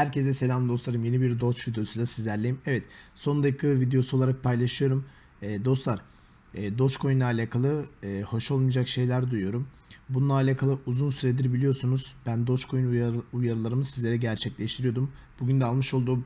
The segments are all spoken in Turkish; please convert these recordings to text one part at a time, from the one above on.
Herkese selam dostlarım. Yeni bir Doge videosuyla sizlerleyim. Evet son dakika videosu olarak paylaşıyorum. Ee, dostlar e, Dogecoin ile alakalı e, hoş olmayacak şeyler duyuyorum. Bununla alakalı uzun süredir biliyorsunuz ben Dogecoin uyarı, uyarılarımı sizlere gerçekleştiriyordum. Bugün de almış olduğum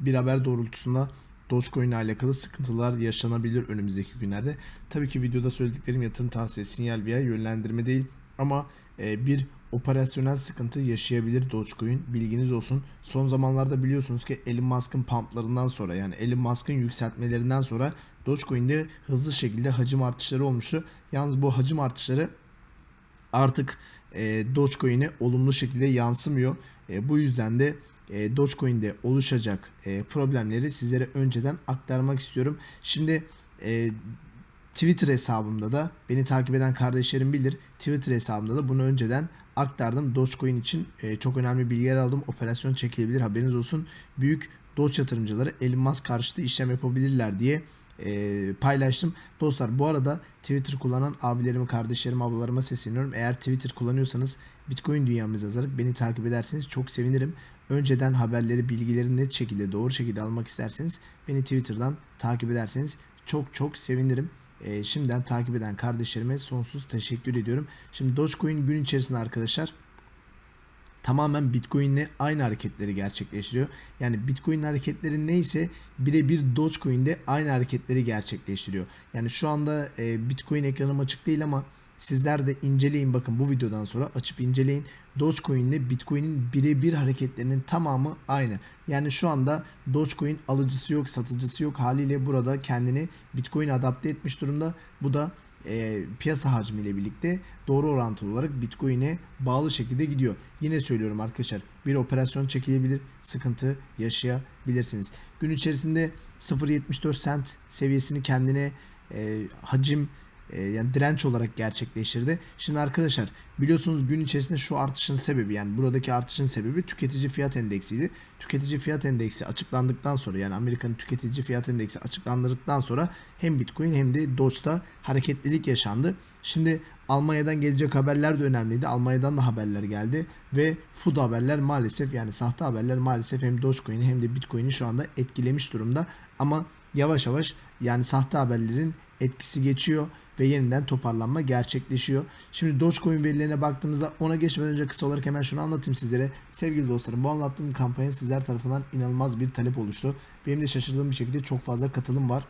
bir haber doğrultusunda Dogecoin ile alakalı sıkıntılar yaşanabilir önümüzdeki günlerde. Tabii ki videoda söylediklerim yatırım tavsiyesi, sinyal veya yönlendirme değil. Ama e, bir operasyonel sıkıntı yaşayabilir Dogecoin. Bilginiz olsun. Son zamanlarda biliyorsunuz ki Elon Musk'ın pumplarından sonra yani Elon Musk'ın yükseltmelerinden sonra Dogecoin'de hızlı şekilde hacim artışları olmuştu. Yalnız bu hacim artışları artık e, Dogecoin'e olumlu şekilde yansımıyor. E, bu yüzden de e, Dogecoin'de oluşacak e, problemleri sizlere önceden aktarmak istiyorum. Şimdi e, Twitter hesabımda da beni takip eden kardeşlerim bilir. Twitter hesabımda da bunu önceden aktardım. Dogecoin için e, çok önemli bilgiler aldım. Operasyon çekilebilir haberiniz olsun. Büyük Doge yatırımcıları Elon Musk karşıtı işlem yapabilirler diye e, paylaştım. Dostlar bu arada Twitter kullanan abilerime, kardeşlerime, ablalarıma sesleniyorum. Eğer Twitter kullanıyorsanız Bitcoin dünyamız yazarak beni takip ederseniz çok sevinirim. Önceden haberleri, bilgileri net şekilde, doğru şekilde almak isterseniz beni Twitter'dan takip ederseniz çok çok sevinirim. E, şimdiden takip eden kardeşlerime sonsuz teşekkür ediyorum. Şimdi Dogecoin gün içerisinde arkadaşlar tamamen Bitcoin ile aynı hareketleri gerçekleştiriyor. Yani Bitcoin hareketleri neyse birebir Dogecoin'de aynı hareketleri gerçekleştiriyor. Yani şu anda e, Bitcoin ekranım açık değil ama sizler de inceleyin bakın bu videodan sonra açıp inceleyin. Dogecoin ile Bitcoin'in birebir hareketlerinin tamamı aynı. Yani şu anda Dogecoin alıcısı yok, satıcısı yok haliyle burada kendini Bitcoin adapte etmiş durumda. Bu da e, piyasa hacmiyle birlikte doğru orantılı olarak Bitcoin'e bağlı şekilde gidiyor. Yine söylüyorum arkadaşlar bir operasyon çekilebilir, sıkıntı yaşayabilirsiniz. Gün içerisinde 0.74 cent seviyesini kendine e, hacim yani direnç olarak gerçekleştirdi. Şimdi arkadaşlar biliyorsunuz gün içerisinde şu artışın sebebi yani buradaki artışın sebebi tüketici fiyat endeksiydi. Tüketici fiyat endeksi açıklandıktan sonra yani Amerika'nın tüketici fiyat endeksi açıklandıktan sonra hem Bitcoin hem de Doge'da hareketlilik yaşandı. Şimdi Almanya'dan gelecek haberler de önemliydi. Almanya'dan da haberler geldi ve food haberler maalesef yani sahte haberler maalesef hem Dogecoin'i hem de Bitcoin'i şu anda etkilemiş durumda. Ama yavaş yavaş yani sahte haberlerin etkisi geçiyor ve yeniden toparlanma gerçekleşiyor. Şimdi Dogecoin verilerine baktığımızda ona geçmeden önce kısa olarak hemen şunu anlatayım sizlere. Sevgili dostlarım bu anlattığım kampanya sizler tarafından inanılmaz bir talep oluştu. Benim de şaşırdığım bir şekilde çok fazla katılım var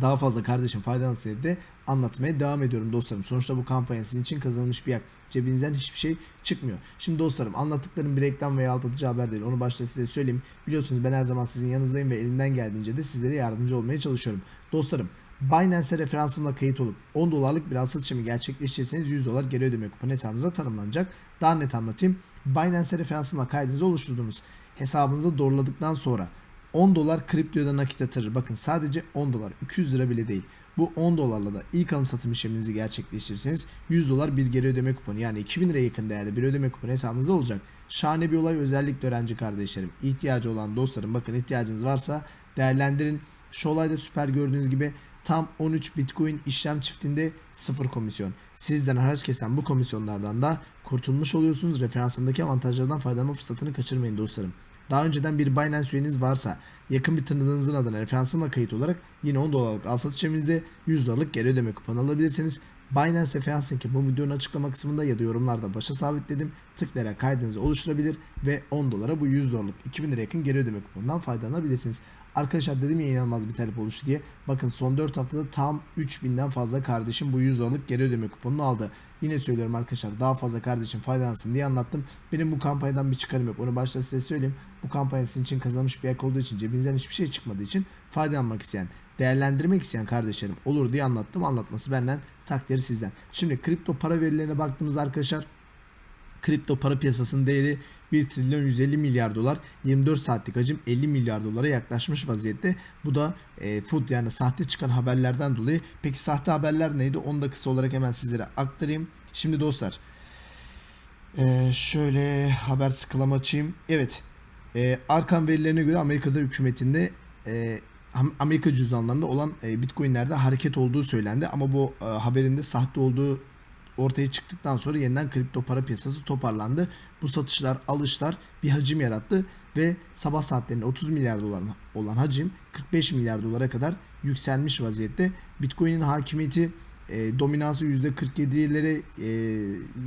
daha fazla kardeşim faydalansın de anlatmaya devam ediyorum dostlarım. Sonuçta bu kampanya sizin için kazanılmış bir yer. Cebinizden hiçbir şey çıkmıyor. Şimdi dostlarım anlattıklarım bir reklam veya aldatıcı haber değil. Onu başta size söyleyeyim. Biliyorsunuz ben her zaman sizin yanınızdayım ve elimden geldiğince de sizlere yardımcı olmaya çalışıyorum. Dostlarım Binance'e referansımla kayıt olup 10 dolarlık bir al satışımı gerçekleştirirseniz 100 dolar geri ödeme kuponu hesabınıza tanımlanacak. Daha net anlatayım. Binance'e referansımla kaydınızı oluşturduğunuz hesabınızı doğruladıktan sonra 10 dolar kriptoya nakit yatırır. Bakın sadece 10 dolar. 200 lira bile değil. Bu 10 dolarla da ilk alım satım işleminizi gerçekleştirirseniz 100 dolar bir geri ödeme kuponu yani 2000 liraya yakın değerde bir ödeme kuponu hesabınızda olacak. Şahane bir olay özellikle öğrenci kardeşlerim. ihtiyacı olan dostlarım bakın ihtiyacınız varsa değerlendirin. Şu olayda süper gördüğünüz gibi tam 13 Bitcoin işlem çiftinde sıfır komisyon. Sizden haraç kesen bu komisyonlardan da kurtulmuş oluyorsunuz. Referansındaki avantajlardan faydalanma fırsatını kaçırmayın dostlarım. Daha önceden bir Binance üyeniz varsa yakın bir tanıdığınızın adına referansımla kayıt olarak yine 10 dolarlık al satış evinizde 100 dolarlık geri ödeme kuponu alabilirsiniz. Binance referans linki bu videonun açıklama kısmında ya da yorumlarda başa sabitledim. Tıklayarak kaydınızı oluşturabilir ve 10 dolara bu 100 dolarlık 2000 lira yakın geri ödeme kuponundan faydalanabilirsiniz. Arkadaşlar dedim ya inanılmaz bir talep oluştu diye. Bakın son 4 haftada tam 3000'den fazla kardeşim bu 100 dolarlık geri ödeme kuponunu aldı. Yine söylüyorum arkadaşlar daha fazla kardeşim faydalansın diye anlattım. Benim bu kampanyadan bir çıkarım yok. Onu başta size söyleyeyim. Bu kampanya sizin için kazanmış bir yak olduğu için cebinizden hiçbir şey çıkmadığı için faydalanmak isteyen değerlendirmek isteyen kardeşlerim olur diye anlattım. Anlatması benden takdiri sizden. Şimdi kripto para verilerine baktığımızda arkadaşlar kripto para piyasasının değeri 1 trilyon 150 milyar dolar 24 saatlik hacim 50 milyar dolara yaklaşmış vaziyette. Bu da e, food yani sahte çıkan haberlerden dolayı. Peki sahte haberler neydi? Onu da kısa olarak hemen sizlere aktarayım. Şimdi dostlar e, şöyle haber sıkılama açayım. Evet e, Arkan verilerine göre Amerika'da hükümetinde e, Amerika cüzdanlarında olan e, Bitcoin'lerde hareket olduğu söylendi ama bu e, haberin de sahte olduğu ortaya çıktıktan sonra yeniden kripto para piyasası toparlandı. Bu satışlar, alışlar bir hacim yarattı ve sabah saatlerinde 30 milyar dolar olan hacim 45 milyar dolara kadar yükselmiş vaziyette. Bitcoin'in hakimiyeti e, dominansı %47'lere e,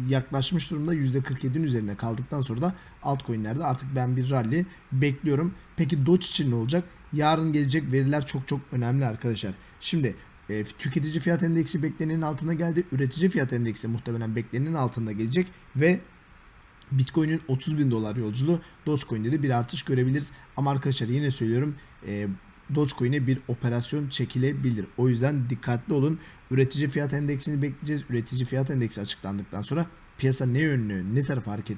yaklaşmış durumda. %47'nin üzerine kaldıktan sonra da altcoin'lerde artık ben bir rally bekliyorum. Peki Doge için ne olacak? Yarın gelecek veriler çok çok önemli arkadaşlar. Şimdi e, tüketici fiyat endeksi beklenenin altına geldi. Üretici fiyat endeksi muhtemelen beklenenin altında gelecek ve Bitcoin'in 30 bin dolar yolculuğu Dogecoin'de de bir artış görebiliriz. Ama arkadaşlar yine söylüyorum e, Dogecoin'e bir operasyon çekilebilir. O yüzden dikkatli olun. Üretici fiyat endeksini bekleyeceğiz. Üretici fiyat endeksi açıklandıktan sonra piyasa ne yönlü, ne tarafa hareket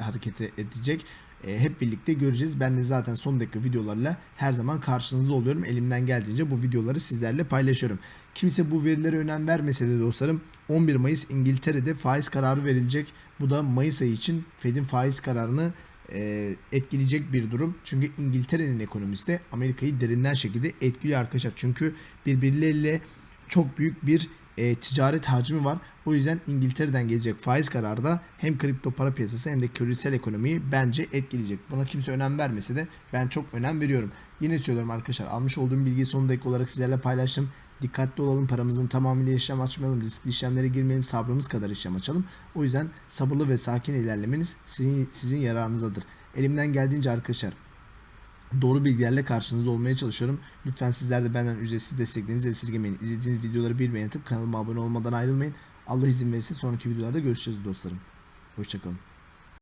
hareket edecek hep birlikte göreceğiz. Ben de zaten son dakika videolarla her zaman karşınızda oluyorum. Elimden geldiğince bu videoları sizlerle paylaşıyorum. Kimse bu verilere önem vermese de dostlarım 11 Mayıs İngiltere'de faiz kararı verilecek. Bu da Mayıs ayı için Fed'in faiz kararını e, etkileyecek bir durum. Çünkü İngiltere'nin ekonomisi de Amerika'yı derinden şekilde etkiliyor arkadaşlar. Çünkü birbirleriyle çok büyük bir e, ticaret hacmi var. O yüzden İngiltere'den gelecek faiz kararı da hem kripto para piyasası hem de küresel ekonomiyi bence etkileyecek. Buna kimse önem vermese de ben çok önem veriyorum. Yine söylüyorum arkadaşlar almış olduğum bilgiyi son dakika olarak sizlerle paylaştım. Dikkatli olalım paramızın tamamıyla işlem açmayalım. Riskli işlemlere girmeyelim. Sabrımız kadar işlem açalım. O yüzden sabırlı ve sakin ilerlemeniz sizin, sizin yararınızadır. Elimden geldiğince arkadaşlar doğru bilgilerle karşınızda olmaya çalışıyorum. Lütfen sizler de benden ücretsiz desteklerinizi esirgemeyin. İzlediğiniz videoları bir beğenip kanalıma abone olmadan ayrılmayın. Allah izin verirse sonraki videolarda görüşeceğiz dostlarım. Hoşçakalın.